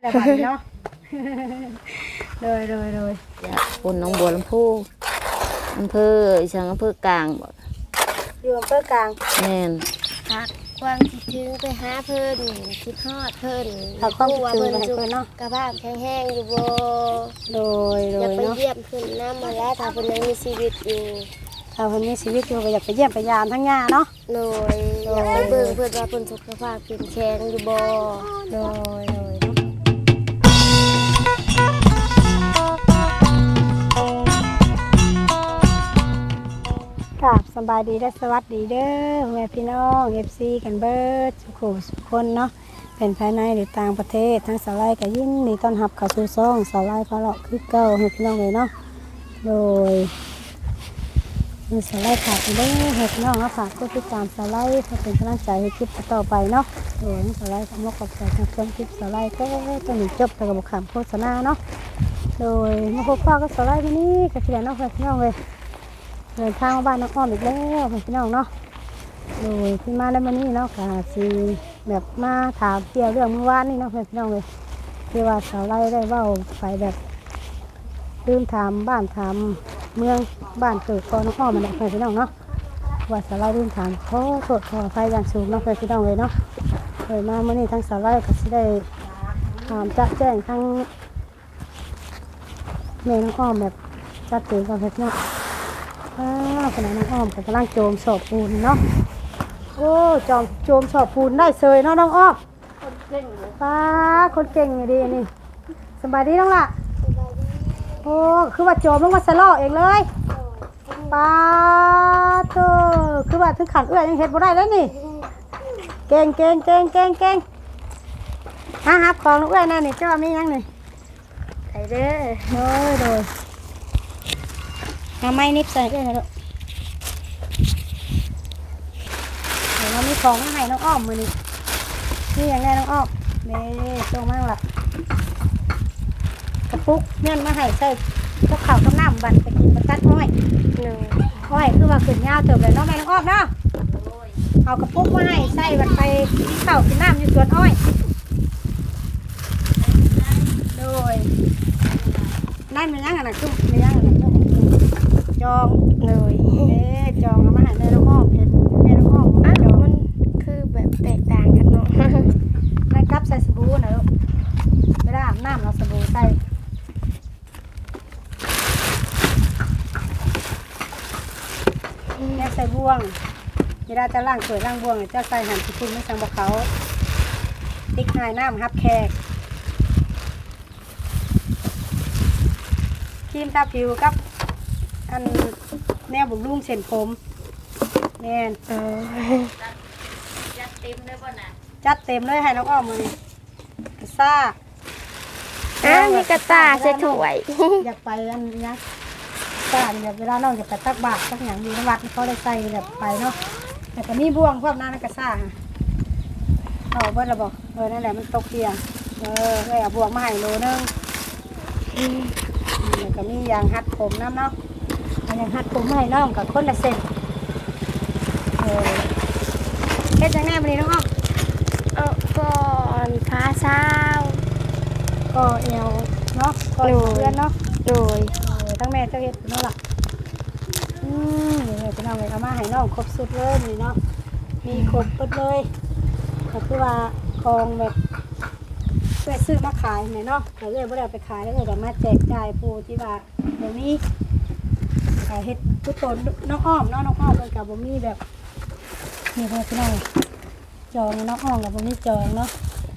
แต่บัดนี้เนาะ เลยเลยเลยจากคนหน้องบัวลำพูอำเภออีสังอำเภอกลางบ่อยู่อำเภอกลางแม่น พักความคิดถึงไปหาเพิ่นคิดฮอดเพิ่นถ้าความคิดถึงไปให้เพิ่นเนาะ กระบ้าแข็งแห้งอยู่บ่โดยโดอยากยไปเนาะเยี่ยมเพิ่นนำมาแล้วถ้าเพิ่นยังมีชีวิตอยู่ถ้าเพิ่นมีชีวิตอยู่ก็อยากไปเยี่ยมไปยามทั้งย่าเนาะ โดยอยากไปเบิ่งเพิ่นว่าเพิ่นสุขภาพเข้มแข็งอยู่บ่โดยโด ครับสบายดีและสวัสดีเด้อแม่พี่น้องเอฟซีกันเบิร์ดสุขุสุขคนเนาะเป็นภายในหรือต่างประเทศทั้งสาวไลกับยินดีต้อนรับเข้าสู่ซ่องสาวไลพาเลาะคือเก่าให้พี่น้องเลยเนาะโดยมีสาไลฝากกันเด้อให้พี่น้องนะฝากกดติดตามสาวไลเพื่อเป็นกำลังใจให้คลิปต่อไปเนาะโดยสาวไลทำมกกับใจทางเครื่องคลิปสาวไลก็ต้องมีจบแต่กับบุคคลโฆษณาเนาะโดยมาพบพ่อก็สาไลที่นี่กับพี่น้องเพื่อนพี่น้องเลย เดินทางบ้านน้องอ้อมอีกแล้วพี่น้องเนาะโดยที่มาได้มานี่เนาะค่ะสีแบบมาถามเกี่ยวเรื่องเมื่อวานนี่เนาะพี่น้องเลยที่ว่าสาวไล่ได้เว่าไปแบบลืมถามบ้านถามเมืองบ้านเกิดกอนน้องอ้อมมันแหละพี่น้องเนาะว่าสาวไล่ลืมถามขอโทษขออภัยอย่างสูงเนาะพี่น้องเลยเนาะเลยมาเมื่อนี้ทั้งสาวไล่ก็สิได้ถามจะแจ้งทั้งแม่น้องอ้อมแบบชัดเจนก่อนพี่น้อง อ้าวขณะน้องอ้อมกำลังโจมสอบปูนเนาะโอ้จอมโจมสอบปูนได้เซยเนาะน้องอ้อมป้าคนเก่งอยู่ดีนี่สบายดีน้องล่ะโอ้คือว่าโจมลงมาสะลอเองเลยป้าโตคือว่าถึงขันเอื้อยยังเฮ็ดบ่ได้เลยนี่เก่งเก่งเก่งเก่งเก่งฮะฮับของน้องเอื้อยแน่นี่เจ้ามีหยังนี่ไปเด้อโดยโดย ทำไม้นิบใส่ด้วยนะลูกเดี๋ยวเรามีของมาให้น้องอ้อมมือนี้นี่อย่างไรน้องอ้อมเน่ตรงมากล่ะกระปุกเงื่อนมาให้ใส่ก็ข่าวกับน้ำบันไปกินประตัดอ้อยหนึ่งอ้อยคือว่าขึ้นยาวเติบเลยเน้องแม่น้องอ้อมเนาะเอากระปุกมาให้ใส่บันไปกินข้าวกินน้ำอยู่สวนอ้อยโดยได้มันยังไงนะคือมันยังไงนะ จองเลยเอ๊ะจองเอามาให้แม่น้องอ้อมเป็นแม่น้องอ้อมอ้าวจองมันคือแบบแตกต่างกันเนาะนั่นกับใส่สบู่นะลูกไม่ได้อาบน้ำเราสบู่ใส่เนี่ยใส่บ่วงเวลาจะล้างถ้วยล้างบ่วงเนี่ยจะใส่หันสิคุณไม่สั่งบอกเขาติ๊กหายน้ำฮับแขกครีมตาผิวกับ อันแนวบุกรุ่งเส้นผมแน่นเออจัดเต็มเลยให้น้องอ้อมมือนี้กระซ่าอ้าวมีกระตายใส่ถ้วยอยากไปอันนี้นะซ่าเนี่ยเวลาน้องอยากไปตักบาตรตักอย่างอยู่ในวัดเขาได้ใส่แบบไปเนาะแต่ก็มีบ่วงพวกนั้นนะกระซ่าเอาเบิดระบอกเออนั่นแหละมันตกเตียงเออเอ้ยเอาบ่วงมาให้โลนึงอืมแล้วก็มียางหัดผมน้ำเนาะเอายางหัดผมมาให้น้องกับคนละเส้นเออเฮ็ดจังแน่บันนี้น้องอ้อมเอาก่อนพาเช้าก็เอวเนาะก็เอวเพื่อนเนาะโดยเออทั้งแม่เจ้าเฮ็ดเนาะล่ะอืมนี่แหละพี่น้องเลยเอามาให้น้องครบสุดเลยนี่เนาะมีครบหมดเลยก็คือว่าของแบบเพื่อซื้อมาขายเนี่ยเนาะแต่เลยบ่ได้เอาไปขายแล้วเลยแต่มาแจกจ่ายผู้ที่ว่าเดี๋ยวนี้ ขายเฮ็ดผู้ตนน้องอ้อมเนาะน้องอ้อมเลยกับบ่มีแบบนี่เพื่อนพี่น้องจองน้องอ้อมกับบ่มีจองเนาะ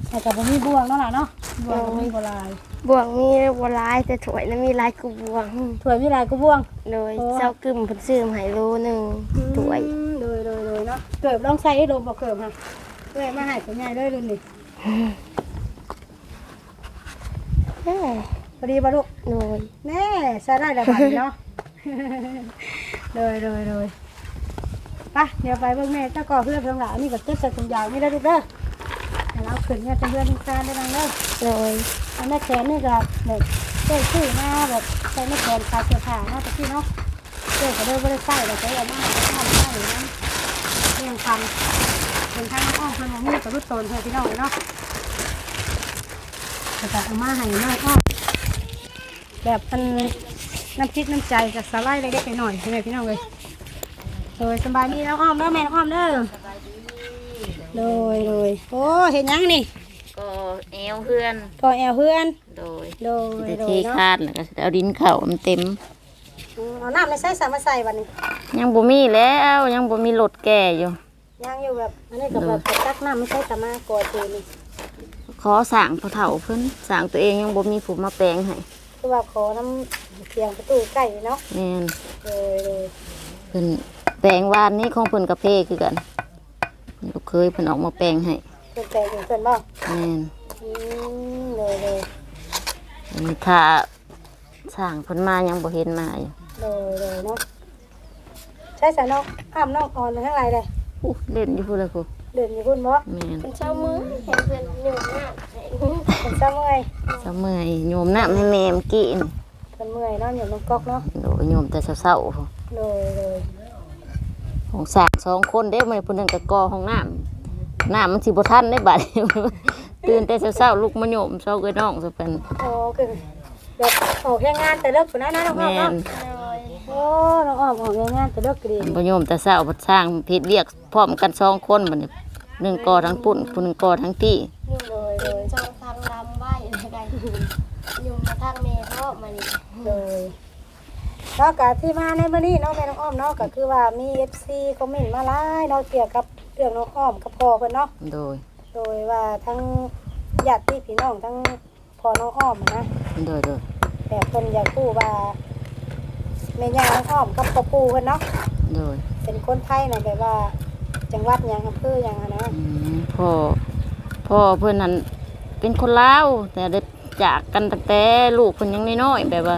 แต่กับบ่มีบ่วงเนาะล่ะเนาะบ่วงบ่มีบ่ลายบ่วงมีบัวลายแต่ถ้วยนั้นมีลายกูบ่วงถ้วยมีลายก็บ่วงโดยโอ้เจ้ากึ่มเพิ่นซื้อมาให้โลหนึงถ้วยอืมโดยโดยโดยเนาะเกิบลองใส่ให้ลมบอกเกิบค่ะเลยมาใหายตัวใหญ่เลยรุ่นนี้เอ้ยพอดีปะลูกโดยแน่ใส่ได้แล้วบัดนี้เนาะ โดยโดยโดยไปเดี๋ยวไปเบิ่งแม่เจ้าก่อเพื่อนเพิ่งหลานนี่ก็เก็บใส่ถุงยางนี่ได้ลูกเด้อให้เราขึ้นเนี่ยเป็นเพื่อนเป็นการได้ดังเด้อโดยอันนี้แขนนี่ก็แบบเจ้ชื่อมาแบบใส่ในแขนขายเสื้อผ้าเนาะตะกี้เนาะเจ้ก็เด้อบ่ได้ใส่แต่ใส่เอามาให้เอามาให้นะเรื่องพันเป็นทางอ้อมเพิ่นบ่มีกับรุ่นโตนเพิ่นพี่น้องเลยเนาะจะตัดเอามาให้น้องอ้อมแบบเป็น น้ำพริกน้ำใจจากสาไลด์เล็กๆหน่อยๆใช่ไหมพี่น้องเลยโดยสบายดีน้องอ้อมเด้อแม่น้องอ้อมเด้อโดยโดยโอ้เห็นยังนี่ก็แอวเพื่อนก็แอลเพื่อนโดยโดยแต่โดเทยเนาะคาดแล้วก็สิเอาดินเข่ามันเต็ม อืมเอาน้ำในใส่สามมาใส่วันนี้ยังบ่มีแล้วยังบ่มีรถแก่อยู่ ย่างอยู่แบบอันนี้กับแบบตักน้ำไม่ใช่สามารถกอดเองนี่ขอสั่งพอเฒ่าเพิ่นสั่งตัวเองยังบ่มีผู้มาแปลงให้คือว่าขอน้ำ เพียงประตูใกล้เนาะแม่นเลยเลยเพิ่นแปลงวานนี้ของเพิ่นกับเพคือกันลูกเคยเพิ่นออกมาแปลงให้เพิ่นแต่งเพิ่นบ่แม่นอืมเลยเลยอันนี้ถ้าสั่งเพิ่นมายังบ่เห็นมาอยู่เลยเลยเนาะใช่สาน้องอ้ามน้องอ่อนทั้งหลายเลยอู้เล่นอยู่พุ่นเลยพุ่นเดินอยู่พุ่นบ่แม่นเป็นเช้ามือเห็นเพื่อนอยู่หน้าเป็นซ้ำเมื่อยซะเมื่อยโยมน้ำให้แม่เมื่อกี้นี่ เพิ่นเมื่อยเนาะอยู่น้องก๊อกเนาะโดยโยมแต่เช้าๆพุ่นเลยเลยของสร้างสองคนเด้มื้อนี้เพิ่นนึงก็ก่อห้องน้ำน้ำมันสิบ่ทันได้บัดตื่นแต่เช้าๆลุกมาโยมเช้าเอ้ยน้องซะเป็น โอ้คือแบบออกแค่งานแต่เลิกพุ่นนะนะน้องอ้อแม่มเนาะนโอ้น้องอ้อมออกแค่งานแต่เลิกก็ดีบ่โยมแต่เช้าบ่สร้างเฮ็ดเวียกพร้อมกันสองคนบัดนี้หนึ่งก่อทั้งปุ่นผู้หนึงก่อทั้งที่เลยเลยจองทางดำไหวอะไรอยู่มาทางเมทอมานี่ เลยนอกจากที่มาในมื้อนี้เนาะแม่น้องอ้อมเนาะก็คือว่ามี FC คอมเมนต์มาหลายเนาะเกี่ยวกับเรื่องน้องอ้อมกับพ่อเพิ่นเนาะโดย โดยว่าทั้งญาติพี่น้องทั้งพ่อน้องอ้อมนะโดยโดยแต่เพิ่นอยากรู้ว่าแม่ย่าน้องอ้อมกับพ่อปู่เพิ่นเนาะโดยเป็นคนไทยนะแบบว่า จังหวัดหยังอำเภอหยังอะนะอืมพ่อพ่อเพิ่นนั่นเป็นคนลาวแต่ได้ จากกันตั้งแต่ลูกเพิ่นยังน้อยๆแบบว่า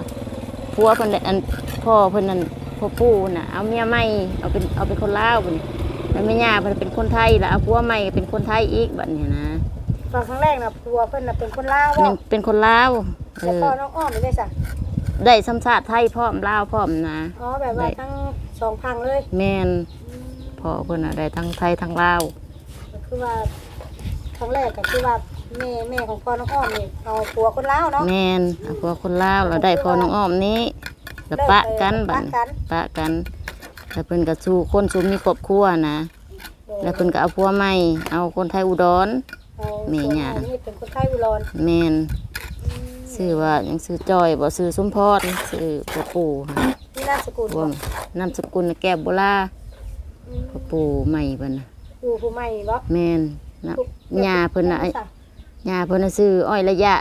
ผัวเพิ่นได้อันพ่อเพิ่นนั่นพ่อปู่น่ะเอาเมียใหม่เอาเป็นเอาเป็นคนลาวบัดนี้แล้วแม่ย่าเพิ่นเป็นคนไทยแล้วเอาผัวใหม่เป็นคนไทยอีกบัดนี้นะตอนครั้งแรกน่ะผัวเพิ่นน่ะเป็นคนลาวเป็นเว้าเป็นคนลาวเอแล้วอพ่อน้องอ้อมนี่ได้ซะได้สัมชาติไทยพร้อมลาวพร้อมนะ อ๋อแบบว่าทั้งสองพังเลย แม่นพ่อเพิ่นน่ะได้ทั้งไทยทั้งลาวก็คือว่าครั้งแรกก็คือว่า แม่แม่ของพ่อน้องอ้อมนี่เอาผัวคนลาวเนาะแม่นเอาผัวคนลาวแล้วได้พ่อน้องอ้อมนี้แล้วปะกันบัดนี้ปะกันปะกันแล้วเพิ่นก็สู้คนสู้มีครอบครัวนะแล้วเพิ่นก็เอาผัวใหม่เอาคนไทยอุดร เอาแม่ย่าผัวใหนี่เป็นคนไทยอุดรแม่นชื่อว่าหยังชื่อจอยบ่ชื่อสมพรชื่อพ่อปู่ค่ะนี่นามสกุลรวมนามสกุลแก้วโบลาพ่อปู่ใหม่เพิ่นน่ะอยู่ผู้ใหม่บ่แม่นนะย่าเพิ่นน่ะไอ้ ย่าเพิ่นน่ะชื่ออ้อยระยะ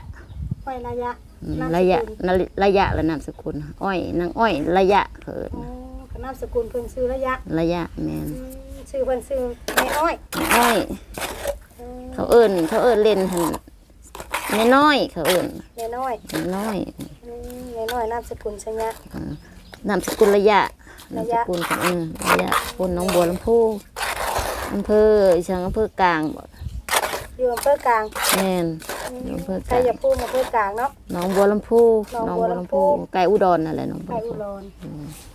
ไประยะอืมนามสกุลระยะนระยะและนามสกุลอ้อยนางอ้อยระยะเพิ่นอ๋อน่ะนามสกุลเพิ่นชื่อระยะระยะแม่นอืมชื่อเพิ่นชื่อแม่อ้อยอ้อย อืมเขาเอิ้นเขาเอิ้นเล่นหั่นแม่น้อย เขาเอิ้นแม่น้อยแม่น้อยอืมแม่น้อยนามสกุลชยะนามสกุลระยะนามระสยะ กุลของเออระยะคนหน้องบัวลำพูอำเภออีสังอำเภอกลางบ่ อยู่อำเภอกลางแม่นอืมอยู่อำเภอกใครลางอย่าพูดอำเภอกลางเนาะ หน้องบัวลำพูหนองหน้องบับัววลำลำพู พูใกล้อุดรนั่นแหละหน้องบัใควรลำอุพูดร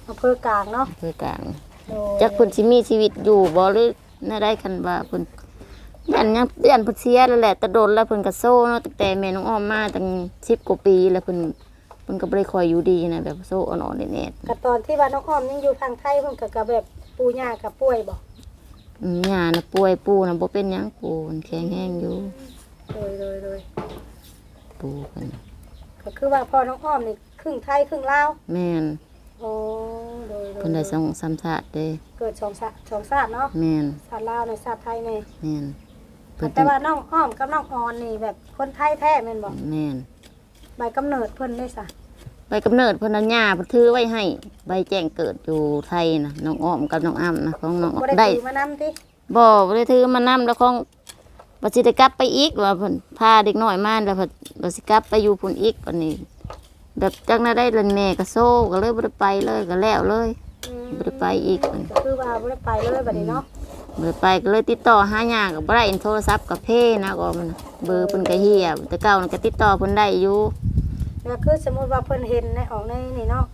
อำเภอกลางเนาะอำเภอกลางโดยจักเพิ่นสิมีชีวิตอยู่บ่หรือน่าได้คันว่าเพิ่นยันยังยันเพิ่นเสียแล้วแหละแต่โดนแล้วเพิ่นก็โซ่เนาะตั้งแต่แม่น้องอ้อมมาตั้ง10กว่าปีแล้วเพิ่นเพิ่นก็บ่ได้ค่อยอยู่ดีนะแบบโซ่อ่อนๆแน่ๆ กับตอนที่ว่าน้องอ้อมยังอยู่ทางไทยเพิ่นก็กับแบบปู่ย่ากับป่วยบ่อื มย่าน่ะป่วยปู่น่ะบ่เป็นหยังปู่มันแข็งแรงอยู่โดยโดยโดยปู่เพิ่นก็คือว่าพ่อน้องอ้อมนี่ครึ่งไทยครึ่งลาวแม่นโอ้โดยโดยเพิ่นได้สองสามชาติเด้เกิดสองชาติสองชาติเนาะแม่นชาติลาวในชาติไทยแม่แม่นเพิ่นแต่ว่าน้องอ้อมกับน้องออนนี่แบบคนไทยแท้แม่นบ่แม่นใบกำเนิดเพิ่นได้ซะ ใบกำเนิดเพิ่นน่ะย่าเพิ่นถือไว้ให้ ใบแจ้งเกิดอยู่ไทยนะน้องอ้อมกับน้องอ้ำนะของน้องบ่ได้ได้ถือมานำติบ่บ่ได้ถือมานํแล้วของบ่สิได้กลับไปอีกว่าเพิ่นพาเด็กน้อยมาแล้วเพิ่นบ่สิกลับไปอยู่พุ่นอีกวันนี้แบบจักน่ะได้เล่นแม่ก็โซ่ก็เลยบ่ได้ไปเลยก็แล้วเลยอืมบ่ได้ไปอีกก็คือว่าบ่ได้ไปเลยบัดนี้เนาะบ่ได้ไปก็เลยติดต่อหาย่าก็บ่ได้โทรศัพท์ก็เพ่นะก็มันเบอร์เพิ่นก็เหียแต่เก่านั่นก็ติดต่อเพิ่นได้อยู่ แล้วคือสมมุติว่าเพิ่นเห็นในออกในนี่เนาะ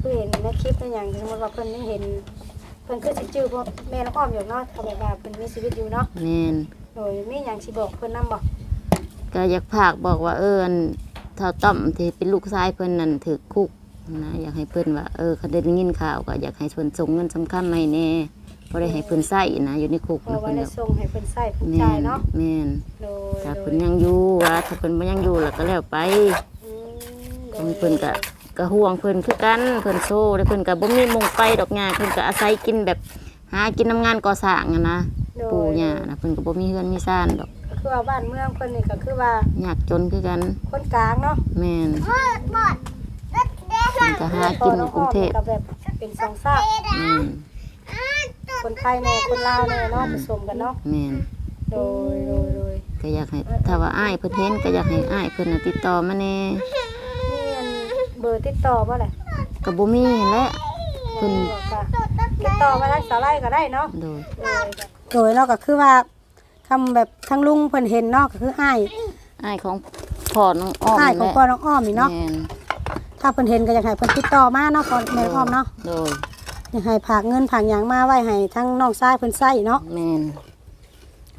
คือเห็นในคลิปในหยังสมมุติว่าเพิ่นยังเห็นเพิ่นคือสิจื้อพวกแม่น้องอ้อมอยู่เนาะถ้าแบบว่าเพิ่นมีชีวิตอยู่เนาะแม่นโดยมีหยังสิบอกเพิ่นนำบ่ก็อยากฝากบอกว่าเอออันเท่าต้อมที่เป็นลูกชายเพิ่นนั่นถือคุกนะอยากให้เพิ่นว่าเออเขาได้ยินข่าวก็อยากให้เพิ่นส่งเงินสำคัญมาให้แน่บ่ได้ให้เพิ่นใช้นะอยู่ในคุกเพราะนะว่าเพิ่นได้ก็ส่งให้เพิ่นใช้เพิ่นแม่จ่ายนเนาะแม่นโดยถ้าโดเพิ่ยนยังอยู่ว่าถ้าเพิ่นบ่ยังอยู่แล้วก็แล้วไปอืมโดทางย เพิ่นก็ก็ห่วงเพิ่นคือกันเพิ่นโซ่แล้วเพิ่นก็บ่มีหมงไปดอกหญ้าเพิ่นก็อาศัยกินแบบหากินน้ำงานก่อสร้างอะนะโดย ปู่ย่านะเพิ่นก็บ่มีเฮือนมีซ่านดอกก็คือว่าบ้านเมืองเพิ่นนี่ก็คือว่ายากจนคือกันคนกลางเนาะแม่นหมดหมดรถแดงเพิ่นก็หากินอยู่กรุงเทพก็แบบเป็นสองซากแม่นคนไทยแน่คนลาวแน่เนาะผสมกันเนาะแม่นโดยโดยโดยก็อยากให้ถ้าว่าอ้ายเพิ่นเห็นก็อยากให้อ้ายเพิ่นน่ะติดต่อมาแน่มีอันเบอร์ติดต่อบ่แหละก็บ่มีหั้นแหละเพิ่นบอกว่าติดต่อมาทางสาวไร่ก็ได้เนาะโดยโดยเนาะก็คือว่าคำแบบทั้งลุงเพิ่นเห็นเนาะก็คืออ้ายอ้ายของพ่อน้องอ้อมอ้ายนี่ของแหละพ่อน้องอ้อมนี่เนาะแม่นถ้าเพิ่นเห็นก็อยากให้เพิ่นติดต่อมาเนาะพ่อแม่อ้อมเนาะโดยอยากให้ผากเงินผากหยังมาไว้ให้ทั้งน้องชายเพิ่นใช้เนาะแม่น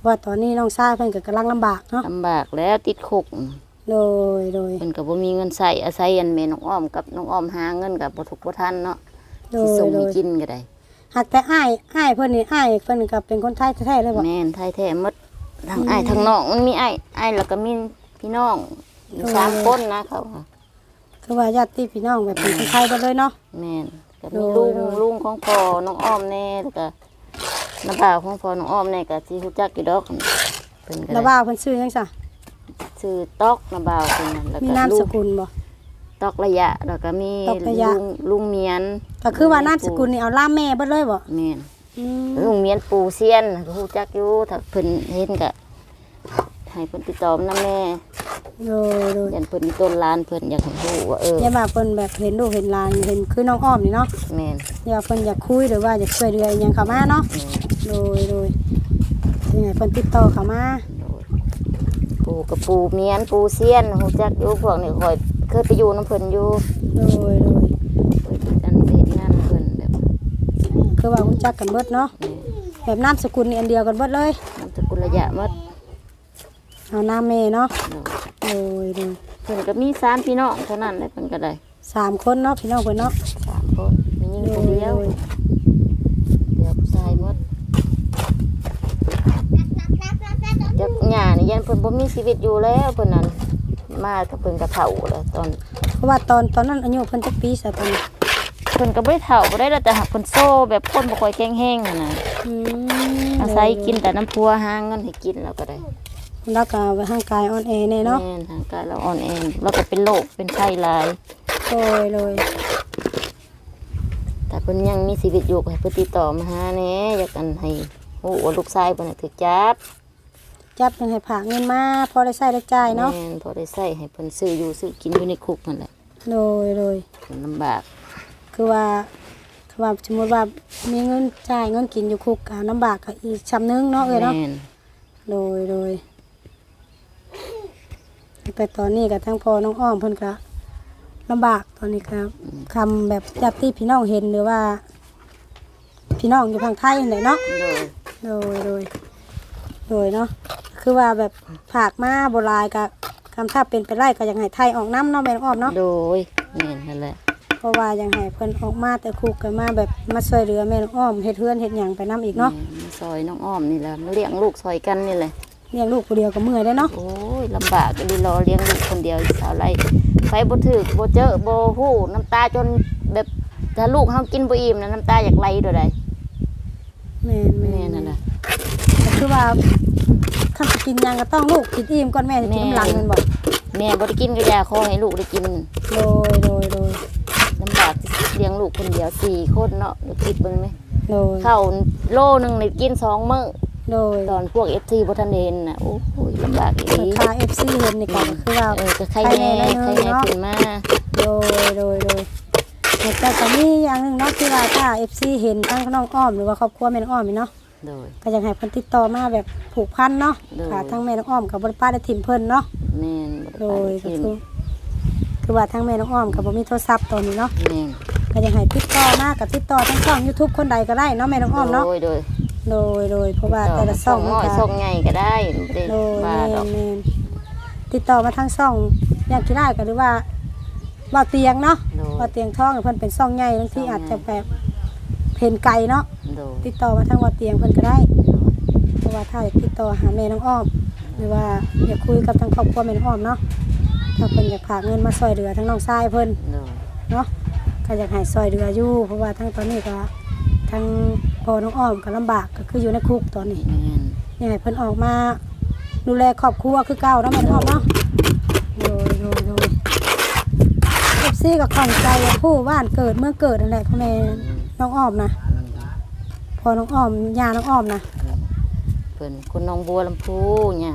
ว่าตอนนี้น้องชายเพิ่นก็กำลังลำบากเนาะลำบากแล้วติดคุก โดยโดย เพิ่นก็บ่มีเงินใช้อาศัยอันแม่น้องอ้อมกับน้องอ้อมหาเงินก็บ่ทุกบ่ทันเนาะโดสิยส่งโดให้ยกินก็ได้หากแต่อ้ายอ้ายเพิ่นนี่อ้ายเพิ่นก็เป็นคนไทยแท้ๆเลยบ่ แม่นไทยแท้หมดทั้งอ้ายทั้งน้องมันมีอ้ายอ้ายแล้วก็มีพี่น้องอยู่สามคนนะเขาคือว่าญาติพี่น้องแบบเป็นคนไทยเบิดเลยเนาะ แม่นก็มีโดลุยงโดยลุงของพ่อน้องอ้อมแน่แล้วก็น้าบ่าวของพ่อน้องอ้อมแน่ก็สิฮู้จักอยู่ดอกเพิ่นก็แล้วได้ว่าเพิ่นชื่อหยังซะ ชื่อตอกน้าบ่าวเพิ่นนั่นแล้วมีก็นามลุสงกุลบ่ ตอกระยะ แล้วก็มีตอกระยะ ลุงลุงเมียนก็คือว่านามสกุลนี่เอาล่ามแม่เบิดเลยบ่แม่นอืมลุงเมียนปูเซียนก็ฮู้จักอยู่ถ้าเพิ่นเห็นก็ให้เพิ่นติดต่อมาแม่โดยโดยยันเพิ่นมีต้นลานเพิ่นอยากให้รู้ว่าเอออย่าว่าเพิ่นแบบเห็นลูกเห็นหลานเห็นคือน้องอ้อมนี่เนาะแม่นอย่าว่าเพิ่นอยากคุยหรือว่าอยากช่วยเหลืออิหยังเข้ามาเนาะ แม่นโดยโดยยังไงเพิ่นติดต่อเข้ามาโดย ปูกับปูเมียนปูเซียนฮู้จักอยู่พวกนี้คอยเคยไปอยู่น้ำเพิ่นอยู่โดยโดยไปอันเป็นงานเพิ่นแบบคือว่ารู้จักกันเบิดเนาะแม่นแบบนามสกุลนี่อันเดียวกันเบิดเลยนามสกุลระยะหมดเอานามแม่เนาะโดยโดยโดยเพิ่นก็มีสามพี่น้องเท่านั้นเลยเพิ่นก็ได้สามคนเนาะพี่น้องเพิ่นเนาะสามคนมีหญิงโดคนยเดียวโดยเหลือผู้ชายหมด จักหญ้านี่ยันเพิ่นบ่มีชีวิตอยู่แล้วเพิ่นนั่นมากับเพิ่นก็เฒ่าแล้วตอนเพราะว่าตอนตอนนั้นอายุเพิ่นจักปีซะตอนนี้เพิ่นก็บ่ได้เฒ่าบ่ได้แล้วแต่หักเพิ่นโซ่แบบคนบ่ค่อยแข็งแรงนั่นน่ะอืมอาศัยกินแต่น้ำพัวหาเงินให้กินแล้วก็ได้แล้วก็ร่างกายอ่อนแอแน่เนาะแม่นทางกายเราอ่อนแอแล้วก็เป็นโรคเป็นไข้หลาย โดยโดยแต่เพิ่นยังมีชีวิตอยู่ก็ให้เพิ่นติดต่อมาหาแหน่อยากกันให้ฮู้ว่าลูกชายเพิ่นน่ะถูกจับ จับยังให้ผากเงินมาพอได้ใช้ได้จ่ายเนาะแม่นพอได้ใช้ให้เพิ่นซื้ออยู่ซื้อกินอยู่ในคุกนั่นแหละโดยโดยมันลำบาก คือว่าคือว่าสมมติว่ามีเงินจ่ายเงินกินอยู่คุกก็ลำบากก็อีกชำนึงเนาะเอ้ยเนาะแม่นโดยโดยแต่ตอนนี้กับทั้งพ่อน้องอ้อมเพิ่นก็ลำบากตอนนี้ครับคำแบบญาติพี่น้องเห็นหรือว่า พี่น้องอยู่ทางไทยไหนเนาะโดย โดยโดย โดยเนาะคือว่าแบบผากมาโบราณกับคำถ้าเป็นไปได้ก็อยากให้ไทยออกน้ำเนาะแม่น้องอ้อมเนาะโดยแม่นนั่นแหละเพราะว่าอยากให้เพิ่นออกมาแต่คุกกันมาแบบมาช่วยเหลือแม่น้องอ้อมเฮ็ดเฮือนเฮ็ดหยังไปน้ำอีกเนาะแม่มาซอยน้องอ้อมนี่แหละมาเลี้ยงลูกซอยกันนี่แหละเลี้ยงลูกผู้เดียวก็เมื่อยได้เนาะโอ้ยลำบากก็ดีรอเลี้ยงลูกคนเดียวสาวไรไปบ่ถึกบ่เจอบ่ฮู้น้ำตาจนแบบถ้าลูกเฮากินบ่อิ่มนะน้ำตาอยากไหลโดดใดแม่นแม่แม่นนั่นน่ะก็ คือว่าคันสิกินหยังก็ต้องลูกกินอิ่มก่อนแม่สิกินน้ำหลังแม่นบ่แม่บ่ได้กินก็ยาขอให้ลูกได้กินโดยโดยโดยลำบากที่สุดเลี้ยงลูกคนเดียวสี่คนเนาะเดี๋ยวคิดเบิ่งนี่โดยข้าวโลนึงนี่กินสองมื้อโดยตอนพวก FT บ่ทันได้เห็นน่ะโอ้โหลำบากอีหลีค่า FC เห็นนี่ก็คือว่าเออก็ใครแน่ใคใครรแน่แน่เนาะขึ้นมาโดยโดยโดยแต่ก็มีอย่างหนึงเนาะที่ว่าถ้า FC เห็นทั้งน้องอ้อมหรือว่าครอบครัวแม่น้องอ้อมนี่เนาะ โดย ก็อยากให้เพิ่นติดต่อมาแบบผูกพันเนาะโดย ค่ะทั้งแม่น้องอ้อมกับบริป้าได้ถิ่มเพิ่นเนาะแม่นบ่โดได้ยไปก็ทิมคือคือว่าทั้งแม่น้องอ้อมกับบ่มีโทรศัพท์ตอนนี้เนาะแม่นก็อยากให้ติดต่อมากับติดต่อทั้งช่อง YouTube คนใดก็ได้เนาะแม่น้องอ้อมเนาะโดยโดยโดยโดยเพราะว่าแต่ละช่องมันน้อยก็ช่องใหญ่ก็ได้บ่ได้โดยว่าแม่ดอกนแม่นติติดต่อมาทางช่องอยากกี่ได้ก็หรือว่าว่าเตียงเนาะโดยว่าเตียงท้องเพิ่นเป็นช่องใหญ่บางทีอาจจะแบบเพนไกลเนาะ โดยติดต่อมาทางว่าเตียงเพิ่นก็ได้เพราะว่าถ้าอยากติดต่อหาแม่น้องอ้อมหรือว่าอยากคุยกับทางครอบครัวแม่น้องอ้อมเนาะถ้าเพิ่นอยากฝากเงินมาซอยเหลือทั้งน้องชายเพิ่นโดยเนาะก็อยากให้ซอยเหลืออยู่เพราะว่าทั้งตอนนี้ก็ทั้งพ่อน้องอ้อมก็ลำบากก็คืออยู่ในคุกตอนนี้ แม่นอยากให้เพิ่นออกมา ดูแลครอบครัวคือเก่าเนาะแม่น้องอ้อมเนาะโดยโดยโดยเอฟซีก็ข้องใจว่าผู้บ้านเกิดเมื่อเกิดนั่นแหละพ่อแม่น้องอ้อมนะพ่ อน้องอ้อมย่าน้องอ้อมนะเพิ่นคนหนองบัวลำพูหญ้า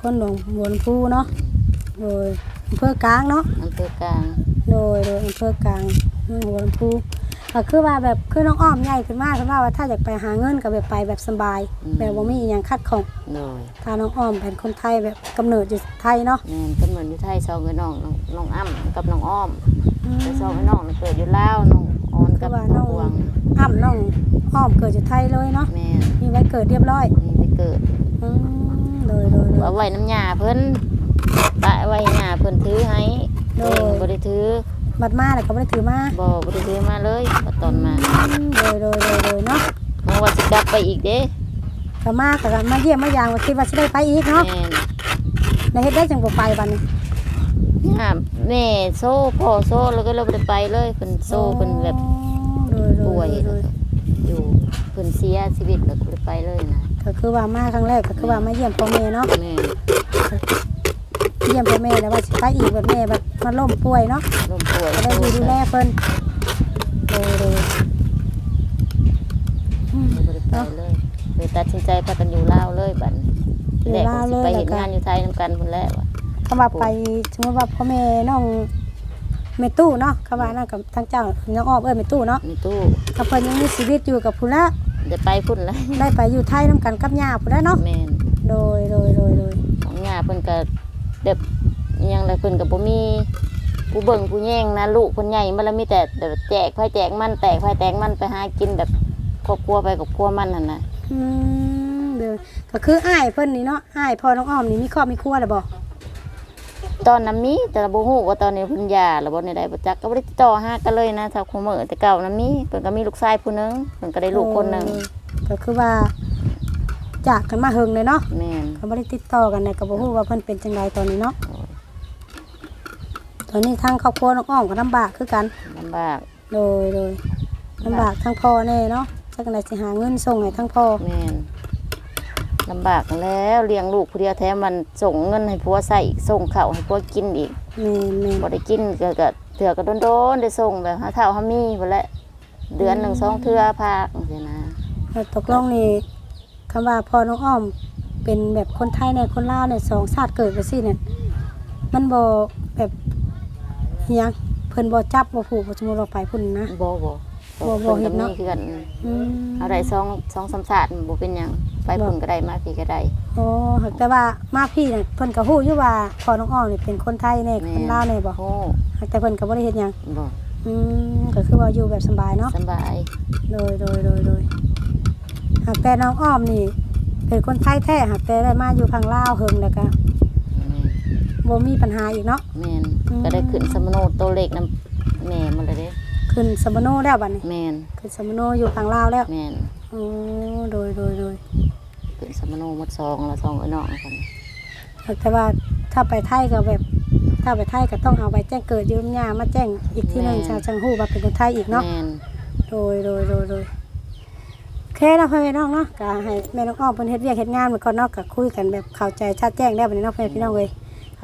คนหลวงบัวลำพูเนาะโดยอำเภอกลางเนาะอำเภอกลางโดยโดยอำเภอกลางเมืองบัวลำพูก็คือว่าแบบคือน้องอ้อมใหญ่ขึ้นมากคือว่าว่าถ้าอยากไปหาเงินก็แบบไปแบบสบาย แบบว่ามีอหย่างคัดของโดยถ้าน้องอ้อมเป็นคนไทยแบบกำเนิดอยู่ไทยเนาะแม่นเพิ่นเหมือนอยู่ไทยสองกับน้องน้องน้องอ้ำกับน้องอ้อมแต่สองกับน้องน่ะเกิดอยู่ลาวน้อง ออนกับน้องพวงอ้ำน้องอ้อมเกิดอยู่ไทยเลยเนาะแม่นมีไว้เกิดเรียบร้อยนี่ไปเกิดอืมโดยโดยโดย เอาไว้น้ำยาเพิ่นปะไว้หยาเพิ่นถือให้โดเอยงบ่ได้ถือบัดมาแต่ก็ไม่ได้ถือมาบ่บ่ได้ถือมาเลยบัดตอนมาอืมโดยโดยโดยโดยเนาะมองว่าสิกลับไปอีกเด้ก็มาแต่ก็มาเยี่ยมมายามว่าคิดว่าจะได้ไปอีกเนาะแม่นในเฮ็ดได้จังบ่ไปบัดนี้ยามแม่โซ่พ่อโซ่แล้วก็เราบ่ได้ไปเลยเพิ่นโซ่เพิ่นแบบโดยโด ป่วยโดแล้วยก็อยู่เพิ่นเสียชีวิตแล้วก็บ่ได้ไปเลยนะก็คือว่ามาครั้งแรกก็คือว่ามาเยี่ยมพ่อแม่เนาะแม่เยี่ยมพ่อแม่แล้วว่าสิไปอีกแบบแม่แบบมาล้มป่วยเนาะล้มป่วยก็ได้อยู่ดูแลเพิ่นโดยโดยอืมบ่ได้ไปเลยเลยตัดสินใจพากันอยู่ลาวเลยบัดอยู่แรกลาวก็สิไปเลยเฮ็ดแล้วก็งานอยู่ไทยนํกันพุ่นแหละว่ะคำว่าไปสมมติว่าพ่อแม่น้อง แม่ตู้เนาะคำว่านั่นกับทั้งเจ้าน้องอ้อมเอ้ยแม่ตู้เนาะมีตู้กับเพิ่นยังมีชีวิตอยู่กับพุ่นละได้ไปพุ่นแล้วได้ไปอยู่ไทยนํกันกับย่าพุ่นละเนาะแม่นโดยโดยโดยโดยของหญ้าเพิ่นก็แบบอิหยังแล้วเพิ่นก็บ่มีผู้เบิ่งผู้แย่งนะลูกเพิ่นใหญ่มันแล้วมีแต่แบบแจกไผแจกมันแตกไผแตกมันไปหากินแบบครอบครัวไปกับครัวมันนั่นน่ะอืมเด้อก็คืออ้ายเพิ่นนี่เนาะอ้ายพ่อน้องอ้อมนี่มีครอบมีครัวแล้วบ่ ตอนนั้นมีแต่บ่ฮู้ว่าตอนนี้เพิ่นหย่าแล้วบ่ได้บ่จักก็บ่ได้ติดต่อหากันเลยนะถ้าคุมื้อแต่เก่านั้นมีเพิ่นก็มีลูกชายผู้หนึงเพิ่นก็ได้ลูกคนหนึงโอ้ก็คือว่า จากกันมาเฮิงเลยเนาะแม่นก็บ่ได้ติดต่อกันเลยก็บ่ฮู้ว่าเพิ่นเป็นจังไดตอนนี้เนาะตอนนี้ทางครอบครัวน้องอ้อมก็ลำบากคือกัน ลำบากโดยโดยลำบากทั้งพ่อแน่เนาะจักไหนสิหาเงินส่งให้ทั้งพ่อ แม่น ลำบากแล้วเลี้ยงลูกผู้เดียวแท้มันส่งเงินให้ผัวใส่อีกส่งข้าวให้ผัวกินอีกแม่นแม่นบ่ได้กินก็ก็เถื่อก็โดนๆได้ส่งแบบหาเท่าหามีพุ่นแหละเดือนหนึ่งสองเทื่อพากจังซี่นะแล้วตกลงนี่คำว่าพ่อน้องอ้อมเป็นแบบคนไทยเนี่ยคนลาวเนี่ยสองชาติเกิดไปสิเนี่ยมันบ่แบบอิหยังเพิ่นบ่จับบ่ผูกบ่สมมุติเราไปพุ่นนะบ่บ่ บ่บ่เฮ็ดเนาะพิ่ก็มีคือกันอืมเอาได้สองสองสามศาสตร์บ่เป็นหยังไปพุ่นก็ได้มาพี่ก็ได้ โอ้หากแต่ว่ามาพี่เนี่ยเพิ่นก็ฮู้อยู่ว่าพ่อน้องอ้อมนี่เป็นคนไทยแน่แม่ คนลาวแน่บ่โอ้หากแต่เพิ่นก็บ่ได้เฮ็ดหยังบ่อืมก็คือว่าอยู่แบบสบายเนาะ สำบายโดยโดยโดยโดยหากแต่น้องอ้อมนี่เป็นคนไทยแท้หากแต่ได้มาอยู่พังลาวเฮิงแล้วก็แม่นบ่มีปัญหาอีกเนาะ แม่นอืม ก็ได้ขึ้นสมโนตัวเล็กนํแม่มันเลยเด้ ขึ้นสมโนแล้วบัดนี้แม่นขึ้นสมโนอยู่พังลาวแล้วแม่นโอ้โดยโดยโดยขึ้นสมโนหมดซองละซองไอ้น้องคนหากแต่ว่าถ้าไปไทยก็แบบถ้าไปไทยก็ต้องเอาใบแจ้งเกิดยืมยามาแจ้งอีกที่หนึงชาวจังฮู้ว่าเป็นคนไทยอีกเนาะแม่นโดยโดยโดยโดยโอเคเนาะพ่อแม่น้องเนาะก็ให้แม่น้องอ้อมเพิ่นเฮ็ดเวียกเฮ็ดงานไปก่อนเนาะก็คุยกันแบบเข้าใจชัดแจ้งได้บัดนี้เนาะพ่อแม่พี่น้องเว้ย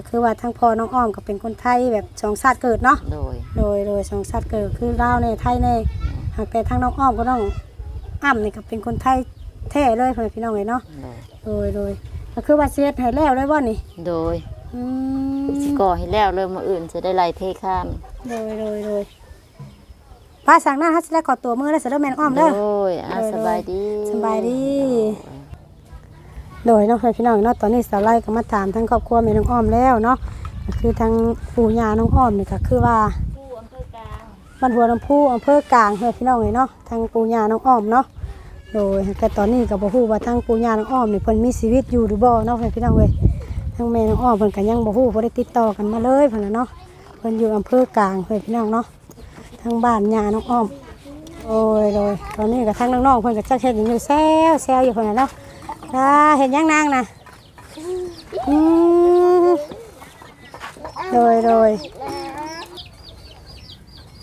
ก็คือว่าทั้งพ่อน้องอ้อมก็เป็นคนไทยแบบสองชาติเกิดเนาะโดย โดยโดยสองชาติเกิดคือลาวในไทยในหากแต่ทั้งน้องอ้อมก็ต้องอ้ำนี่ก็เป็นคนไทยแท้เลยพ่อแม่พี่น้องเว้ยเนาะโดย โดยโดยก็คือว่าสิเฮ็ดให้แล้วเลยบ่นี่โดยอืมสิก่อให้แล้วเริ่มมาอื่นจะได้ไล่เทข้ามโดยโดยโดยป้าสั่งหน้าฮัสแล้วกอดตัวมือแล้วเสร็จแล้วแม่นอ้อมโดเด้อยอะโดย สบายดี สบายดี โดยเนาะพี่น้องเนาะตอนนี้สาวไล่ก็มาถามทั้งครอบครัวแม่น้องอ้อมแล้วเนาะก็คือทั้งปู่ย่าน้องอ้อมนี่ก็คือว่าผู้อำเภอกลางบ้านหัวลำพูอำเภอกลางเฮ้ยพี่น้องเลยเนาะทั้งปู่ย่าน้องอ้อมเนาะโดยแต่ตอนนี้ก็บ่ฮู้ว่าทั้งปู่ย่าน้องอ้อมนี่เพิ่นมีชีวิตอยู่หรือบ่เนาะเฮ้ยพี่น้องเว้ยทั้งแม่น้องอ้อมเพิ่นก็ยังบ่ฮู้บ่ได้ติดต่อกันมาเลยเพิ่นน่ะเนาะเพิ่นอยู่อำเภอกลางเพิ่นพี่น้องเนาะทางบ้านย่าน้องอ้อมโอ้ยโดยตอนนี้ก็ทั้งน้องๆเพิ่นก็จักเฮ็ดหยังอยู่แซวแซวอยู่เพิ่นน่ะเนาะ ตาเฮ็ดหยังนางน่ะอืมโดยโดย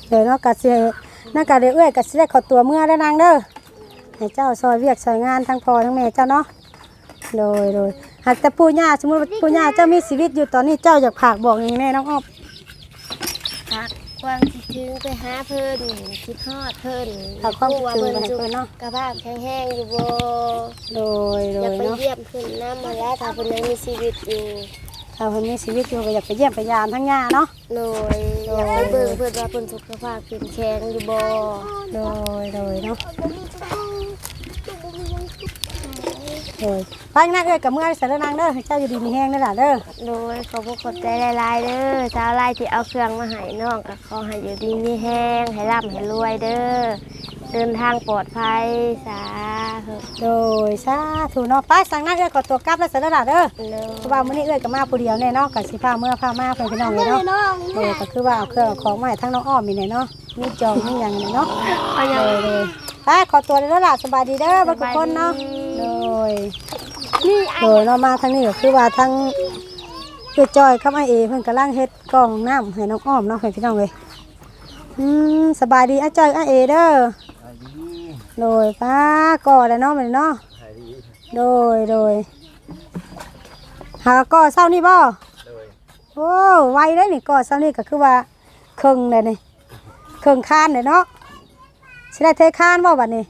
เดี๋ยวนาะก็สินักก็ได้เอื้อยก็สิได้ขอตัวเมื่อแล้วนางเด้อให้เจ้าซอยเวียกซอยงานทั้งพ่อทั้งแม่เจ้าเนาะโดยโดยหากแต่ปู่ย่าสมมติปู่ย่าเจ้ามีชีวิตอยู่ตอนนี้เจ้าอยากฝากบอกอย่างแน่น้องอ้อม ความคิดถึงไปหาเพิ่นคิดฮอดเพิ่นฝากความคิดถึงไปให้สุขเพิ่นเนาะ กระภาพแข็งแรงอยู่บ่โดยโดอยากยไปเนาะเยี่ยมเพิ่นน้ำมาแล้วถ้าเพิ่นยังมีชีวิตอยู่ถ้าเพิ่นมีชีวิตอยู่ก็อยากไปเยี่ยมไปยามทั้งย่าเนาะโดยอยากไปเบิ่งเพิ่นว่าเพิ่นสุขภาพแข็งแรงอยู่บ่โดยโดยเนาะ โดยไปนักเอ้ยกับเมื่อใส่แล้วนางเด้อให้เจ้าอยู่ดีมีแห้งนี่แหละเด้อโดยขอบุกขอบใจหลายๆเด้อชาวไร่ที่เอาเครื่องมาให้น้องก็ขอให้อยู่ดีมีแห้งให้ร่ำให้รวยเด้อ เดินทางปลอดภัยสาธุโดยสาธุเนาะไปสั่งนักเอ้ยกดตัวกลับแล้วใส่แล้วล่ะเด้อ เด้อ เพราะว่ามื้อนี้เอ้ยก็มาผู้เดียวแน่เนาะก็สิพาเมื่อพามาเพิ่นพี่น้องเลยเนาะโดยก็คือว่าเอาเครื่องเอาของมาให้ทั้งน้องอ้อมนี่แหละเนาะมีจองมีหยังนี่เนาะเอาอโดย่างยโดยไปขอตัวเลยแล้วล่ะสบายดีเด้อเบ่ทุกคนเนาะโดยนี่โดยเรามาทางนี้ก็คือว่าทางเพื่อจอยกับไอเอเพิ่นกำลังเฮ็ดกล่องน้ำให้น้องอ้อมเนาะให้พี่น้องเลยอืมสบายดีไอ้จอยไอเอเด้อ โดยป้าก่อแล้วเนาะมันเนาะโดยโดยหาก่อเศร้านี่บ่โอ้ไวเลยนี่ก่อเศร้านี่ก็คือว่าคร่งเลยนี่คร่งคานเลยเนาะสิได้เทคานบ่บัดนี้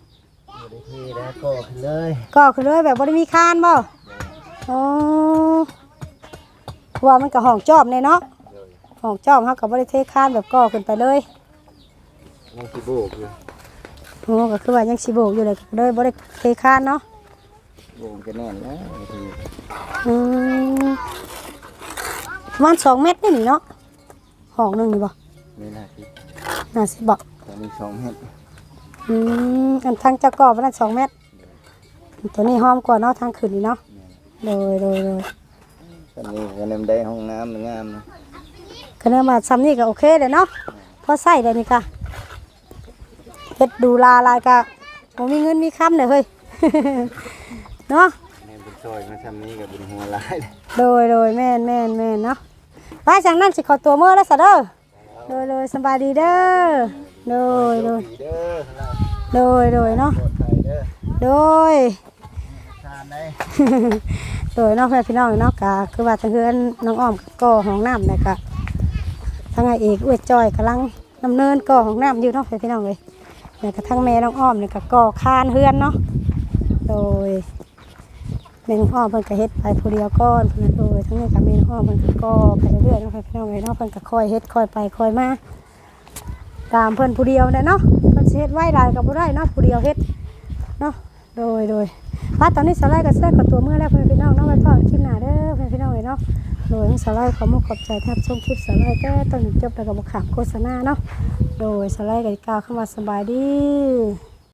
ก็ขึ้นเลยก็คือเลยแบบบ่ได้มีคานบ่อ๋อว่ามันก็ห้องจอบเนี่ยเนาะห้องจอบเฮาก็บ่ได้เทคานแบบก่อขึ้นไปเลยยังสิโบกอยู่ โอ้ก็คือว่ายังสิโบกอยู่เลยก็เลยบ่ได้เทคานเนาะโบกจะแน่นนะบางทีอืมประมาณ2เมตรนี่นี่เนาะห้องหนึงนี่บ่ไม่น่าคิดน่าสิบ่ตอนนี้สองเม็ดอืมอันทางเจ้าก่อประมาณ2เมตร ตัวนี้หอมกว่าเนาะทางขึ้นนี่เนาะโดยโดยโดยตอนนี้ก็เริ่มได้ห้องน้ำงามนะก็เนื่องมาซ้ำนี่ก็โอเคเลยเนาะพอใส่เลยนี่ค่ะ เฮ็ดดูลาลายกะบ่มีเงินมีคำเลยเฮ้ย เนาะในบุญซอยมาทำนี้กับบุญหัวหลายเลยโดยโดยแม่นแม่นแม่นเนาะไปจากนั้นสิขอตัวเมื่อแล้วสะเด้อโดยโดยสบายดีเด้อโดยโดยดีเด้อสำหรับโดยโดยเนาะปลอดภัยเด้อโดย ทานได้โดยเน้องเพื่อนพี่น้องเนาะกะคือว่าทางเพื่อนน้องอ้อมก็ห้องน้ำเนี่ยกะทางไอเอกอวยจอยกำลังดำเนินก่อห้องน้ำอยู่เนาะเพื่อนพี่น้องเลย เนี่ยกะทั้งแม่น้องอ้อมเนี่ยกะก่อคานเฮือนเนาะโดยแม่น้องอ้อมเพิ่นก็เฮ็ดไปผู้เดียวก่อนเพิ่นโดยทั้งนี้กะแม่น้องอ้อมเพิ่นก็ก่อไปเรื่อยๆเนาะพื่อนพี่น้องเลยเนาะเพิ่นก็คอยเฮ็ดคอยไปคอยมาตามเพิ่นผู้เดียวนี่ยเนาะเพิ่นสิเฮ็ดไว้หลายก็บ่ได้เนาะผู้เดียวเฮ็ดเนาะโดยโดยป้าตอนนี้สไลด์ก็สไลด์กับตัวเมื่อแล้วเพื่อนพี่น้องน้องไปพ่อคลิปหน้าเด้อเพื่อนพี่น้องเลยเนาะ โดยทั้งสไลด์ขอมุกขอบใจแทบชมคลิปสไลด์ก็ต้นจนจบแล้วก็บอกขับโฆษณาเนาะโดยสไลด์ก็กล่าวเข้ามาสบายดี